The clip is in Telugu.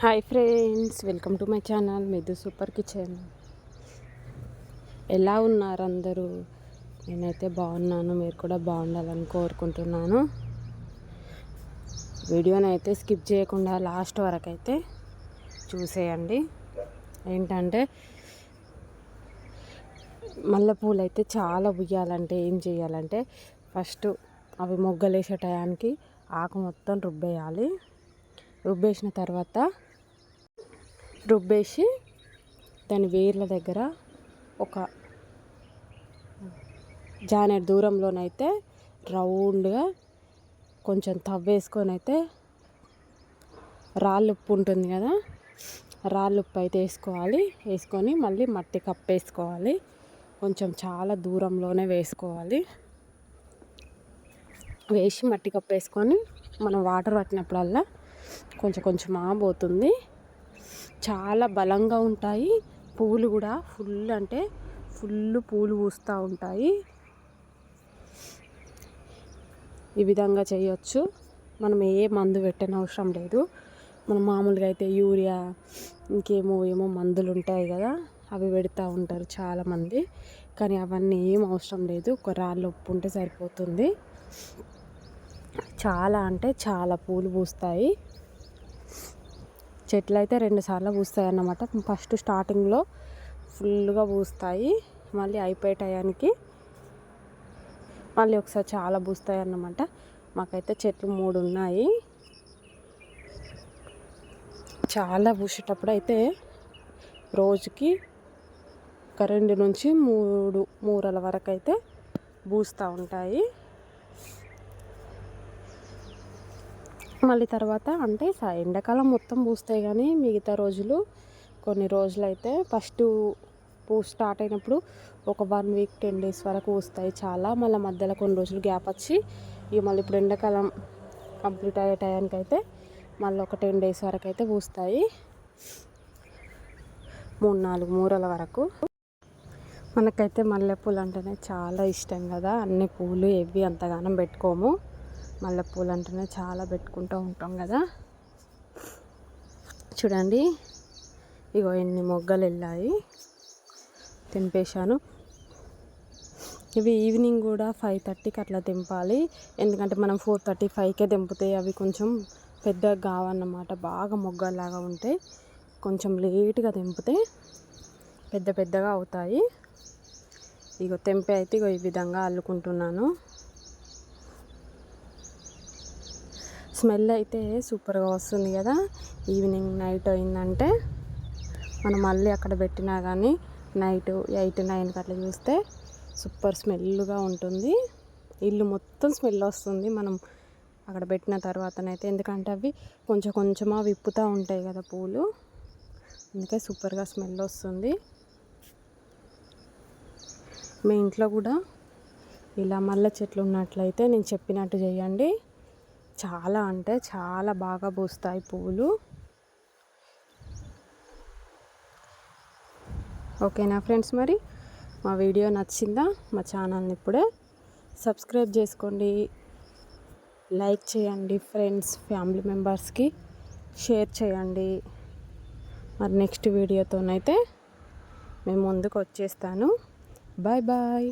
Hi friends welcome to my channel మెదు super kitchen. ఎలా ఉన్నారు అందరూ? నేనైతే బాగున్నాను మీరు కూడా బాగుండాలని కోరుకుంటున్నాను. వీడియోని అయితే స్కిప్ చేయకుండా లాస్ట్ వరకు అయితే చూసేయండి. ఏంటంటే మల్లెపూలు అయితే చాలా ఉయ్యాలంటే ఏం చేయాలంటే ఫస్ట్ అవి మొగ్గలేసే టయానికి ఆకు మొత్తం రుబ్బేయాలి. రుబ్బేసిన తర్వాత రుబ్బేసి దాని వేర్ల దగ్గర ఒక జానెట్ దూరంలోనైతే రౌండ్గా కొంచెం తవ్వేసుకొని అయితే రాళ్ళు ఉప్పు ఉంటుంది కదా రాళ్ళు ఉప్పు అయితే వేసుకోవాలి. వేసుకొని మళ్ళీ మట్టి కప్పేసుకోవాలి కొంచెం చాలా దూరంలోనే వేసుకోవాలి. వేసి మట్టి కప్పేసుకొని మనం వాటర్ పట్టినప్పుడల్లా కొంచెం కొంచెం పోతుంది చాలా బలంగా ఉంటాయి. పువ్వులు కూడా ఫుల్ అంటే ఫుల్ పూలు పూస్తూ ఉంటాయి. ఈ విధంగా చేయొచ్చు. మనం ఏ మందు పెట్టని అవసరం లేదు. మనం మామూలుగా అయితే యూరియా ఇంకేమో ఏమో మందులు ఉంటాయి కదా అవి పెడతా ఉంటారు చాలామంది. కానీ అవన్నీ ఏం అవసరం లేదు. ఒక రాళ్ళు ఉప్పు ఉంటే సరిపోతుంది. చాలా అంటే చాలా పూలు పూస్తాయి. చెట్లు అయితే రెండుసార్లు పూస్తాయి అన్నమాట ఫస్ట్ స్టార్టింగ్లో ఫుల్గా పూస్తాయి. మళ్ళీ అయిపోయే టయానికి మళ్ళీ ఒకసారి చాలా పూస్తాయి అన్నమాట మాకైతే చెట్లు మూడు ఉన్నాయి చాలా పూసేటప్పుడు అయితే రోజుకి ఒక రెండు నుంచి మూడు మూరల వరకు అయితే పూస్తూ ఉంటాయి. మళ్ళీ తర్వాత అంటే ఎండాకాలం మొత్తం పూస్తాయి కానీ మిగతా రోజులు కొన్ని రోజులు అయితే ఫస్ట్ పూ స్టార్ట్ అయినప్పుడు ఒక వన్ వీక్ టెన్ డేస్ వరకు పూస్తాయి చాలా. మళ్ళీ మధ్యలో కొన్ని రోజులు గ్యాప్ వచ్చి ఇక మళ్ళీ ఇప్పుడు ఎండాకాలం కంప్లీట్ అయ్యే టయానికి అయితే మళ్ళీ ఒక టెన్ డేస్ వరకు అయితే పూస్తాయి. మూడు నాలుగు మూరల వరకు. మనకైతే మల్లెపూలు అంటేనే చాలా ఇష్టం కదా. అన్ని పూలు ఎవి అంతగానం పెట్టుకోము. మల్లెపూలు అంటేనే చాలా పెట్టుకుంటూ ఉంటాం కదా. చూడండి ఇగో ఎన్ని మొగ్గలు వెళ్ళాయి. తెంపేశాను. ఇవి ఈవినింగ్ కూడా ఫైవ్ థర్టీకి అట్లా తెంపాలి. ఎందుకంటే మనం ఫోర్ థర్టీ ఫైవ్కే తెంపితే అవి కొంచెం పెద్దగా కావన్నమాట. బాగా మొగ్గలాగా ఉంటాయి కొంచెం లేట్గా తెంపితే పెద్ద పెద్దగా అవుతాయి. ఇగో తెంపే అయితే ఇగో ఈ విధంగా అల్లుకుంటున్నాను. స్మెల్ అయితే సూపర్గా వస్తుంది కదా. ఈవినింగ్ నైట్ అయిందంటే మనం మళ్ళీ అక్కడ పెట్టినా కానీ నైట్ ఎయిట్ నైన్కి అట్లా చూస్తే సూపర్ స్మెల్గా ఉంటుంది. ఇల్లు మొత్తం స్మెల్ వస్తుంది మనం అక్కడ పెట్టిన తర్వాతనైతే. ఎందుకంటే అవి కొంచెం కొంచెమా విప్పుతూ ఉంటాయి కదా పూలు. అందుకే సూపర్గా స్మెల్ వస్తుంది. మీ ఇంట్లో కూడా ఇలా మల్లె చెట్లు ఉన్నట్లయితే నేను చెప్పినట్టు చేయండి. చాలా అంటే చాలా బాగా పూస్తాయి పువ్వులు ఓకేనా ఫ్రెండ్స్ మరి? మా వీడియో నచ్చిందా? మా ఛానల్ని ఇప్పుడే సబ్స్క్రైబ్ చేసుకోండి. లైక్ చేయండి ఫ్రెండ్స్ ఫ్యామిలీ మెంబర్స్కి షేర్ చేయండి. మరి నెక్స్ట్ వీడియోతోనైతే మేము ముందుకు వచ్చేస్తాను. Bye bye.